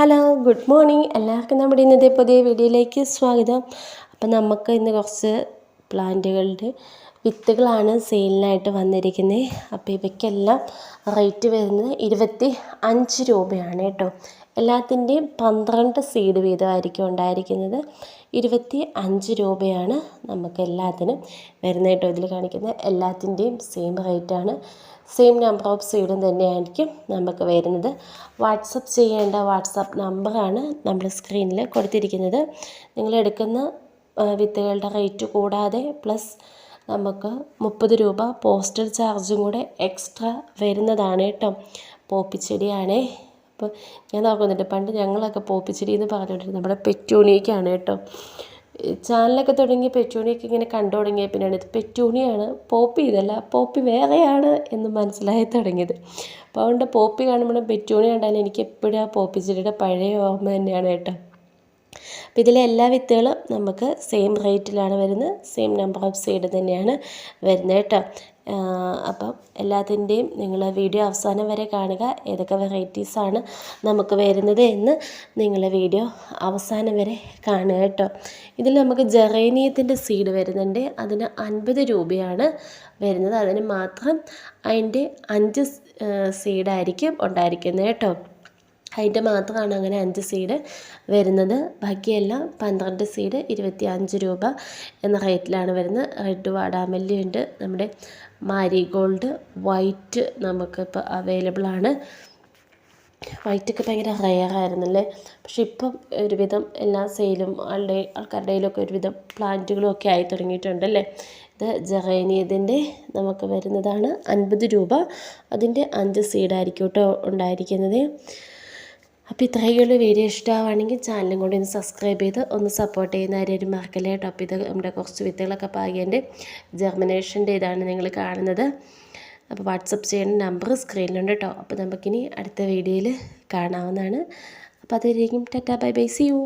Hello good morning. എല്ലാവർക്കും നമ്മുടെ ഇന്നത്തെ പുതിയ വീഡിയോയിലേക്ക് സ്വാഗതം. അപ്പം നമുക്ക് ഇന്ന് കുറച്ച് പ്ലാന്റുകളുടെ വിത്തുകളാണ് സെയിലിനായിട്ട് വന്നിരിക്കുന്നത് അപ്പോൾ ഇവയ്ക്കെല്ലാം റേറ്റ് വരുന്നത് ഇരുപത്തി അഞ്ച് രൂപയാണ് കേട്ടോ. എല്ലാത്തിന്റെയും പന്ത്രണ്ട് സീഡ് വീതമായിരിക്കും ഉണ്ടായിരിക്കുന്നത്. ഇരുപത്തി അഞ്ച് രൂപയാണ് നമുക്ക് എല്ലാത്തിനും വരുന്നത് കേട്ടോ. ഇതിൽ കാണിക്കുന്ന എല്ലാത്തിന്റെയും സെയിം റേറ്റാണ് സെയിം നമ്പർ ഓഫ് സീഡും തന്നെയായിരിക്കും നമുക്ക് വരുന്നത്. വാട്സപ്പ് ചെയ്യേണ്ട വാട്സപ്പ് നമ്പറാണ് നമ്മൾ സ്ക്രീനിൽ കൊടുത്തിരിക്കുന്നത്. നിങ്ങൾ എടുക്കുന്ന വിത്തുകളുടെ റേറ്റ് കൂടാതെ പ്ലസ് നമുക്ക് മുപ്പത് രൂപ പോസ്റ്റൽ ചാർജും കൂടെ എക്സ്ട്രാ വരുന്നതാണ് കേട്ടോ. പോപ്പിച്ചെടിയാണേ. അപ്പോൾ ഞാൻ നോക്കുന്നുണ്ട് പണ്ട് ഞങ്ങളൊക്കെ പോപ്പിച്ചെടി എന്ന് പറഞ്ഞുകൊണ്ടിരുന്നത് നമ്മുടെ പെറ്റൂണിയക്കാണ് കേട്ടോ. ചാനലൊക്കെ തുടങ്ങി പെറ്റൂണിയൊക്കെ ഇങ്ങനെ കണ്ടു തുടങ്ങിയ പിന്നെയാണ് ഇത് പെറ്റൂണിയാണ് പോപ്പി ഇതല്ല പോപ്പി വേറെയാണ് എന്ന് മനസ്സിലായി തുടങ്ങിയത്. അപ്പോൾ അതുകൊണ്ട് പോപ്പി കാണുമ്പോൾ പെറ്റൂണി കണ്ടാലും എനിക്ക് എപ്പോഴും ആ പോപ്പി ചെടിയുടെ പഴയ ഓർമ്മ തന്നെയാണ് കേട്ടോ. അപ്പോൾ ഇതിലെ എല്ലാ വിത്തുകളും നമുക്ക് സെയിം റേറ്റിലാണ് വരുന്നത് സെയിം നമ്പർ ഓഫ് സീഡ് തന്നെയാണ് വരുന്നത് കേട്ടോ. അപ്പം എല്ലാത്തിന്റെയും നിങ്ങൾ വീഡിയോ അവസാനം വരെ കാണുക. ഏതൊക്കെ വെറൈറ്റീസാണ് നമുക്ക് വരുന്നത് എന്ന് നിങ്ങൾ വീഡിയോ അവസാനം വരെ കാണുക കേട്ടോ. ഇതിൽ നമുക്ക് ജെറേനിയത്തിന്റെ സീഡ് വരുന്നുണ്ട്. അതിന് അൻപത് രൂപയാണ് വരുന്നത്. അതിന് മാത്രം അതിന്റെ അഞ്ച് സീഡായിരിക്കും ഉണ്ടായിരിക്കുന്നത് കേട്ടോ. അതിന്റെ മാത്രമാണ് അങ്ങനെ അഞ്ച് സീഡ് വരുന്നത്. ബാക്കിയെല്ലാം പന്ത്രണ്ട് സീഡ് ഇരുപത്തി അഞ്ച് രൂപ എന്ന റേറ്റിലാണ് വരുന്നത്. റെഡ് വാടാമല്ലി ഉണ്ട്. നമ്മുടെ മാരിഗോൾഡ് വൈറ്റ് നമുക്കിപ്പോൾ അവൈലബിൾ ആണ്. വൈറ്റൊക്കെ ഭയങ്കര റെയർ ആയിരുന്നല്ലേ? പക്ഷെ ഇപ്പം ഒരുവിധം എല്ലാ സെയിലും ആളുടെ ആൾക്കാരുടെ ഒരുവിധം പ്ലാന്റുകളും ഒക്കെ ആയി തുടങ്ങിയിട്ടുണ്ടല്ലേ? ഇത് ജറേനിയതിന്റെ നമുക്ക് വരുന്നതാണ് അൻപത് രൂപ. അതിന്റെ അഞ്ച് സീഡായിരിക്കും കേട്ടോ ഉണ്ടായിരിക്കുന്നത്. അപ്പോൾ ഇത്രയൊക്കെയുള്ള വീഡിയോ ഇഷ്ടമാവുകയാണെങ്കിൽ ചാനലും കൂടി ഒന്ന് സബ്സ്ക്രൈബ് ചെയ്ത് ഒന്ന് സപ്പോർട്ട് ചെയ്യുന്ന ആരും മറക്കല്ലേ. കേട്ടോ അപ്പോൾ ഇത് നമ്മുടെ കുറച്ച് വിത്തുകളൊക്കെ പാകിയതിന്റെ ജെർമിനേഷന്റെ ഇതാണ് നിങ്ങൾ കാണുന്നത്. അപ്പോൾ വാട്സപ്പ് ചെയ്യുന്ന നമ്പർ സ്ക്രീനിലുണ്ട് കേട്ടോ അപ്പോൾ നമുക്കിനി അടുത്ത വീഡിയോയിൽ കാണാവുന്നതാണ്. അപ്പോൾ അതുവരെയും tata bye bye see you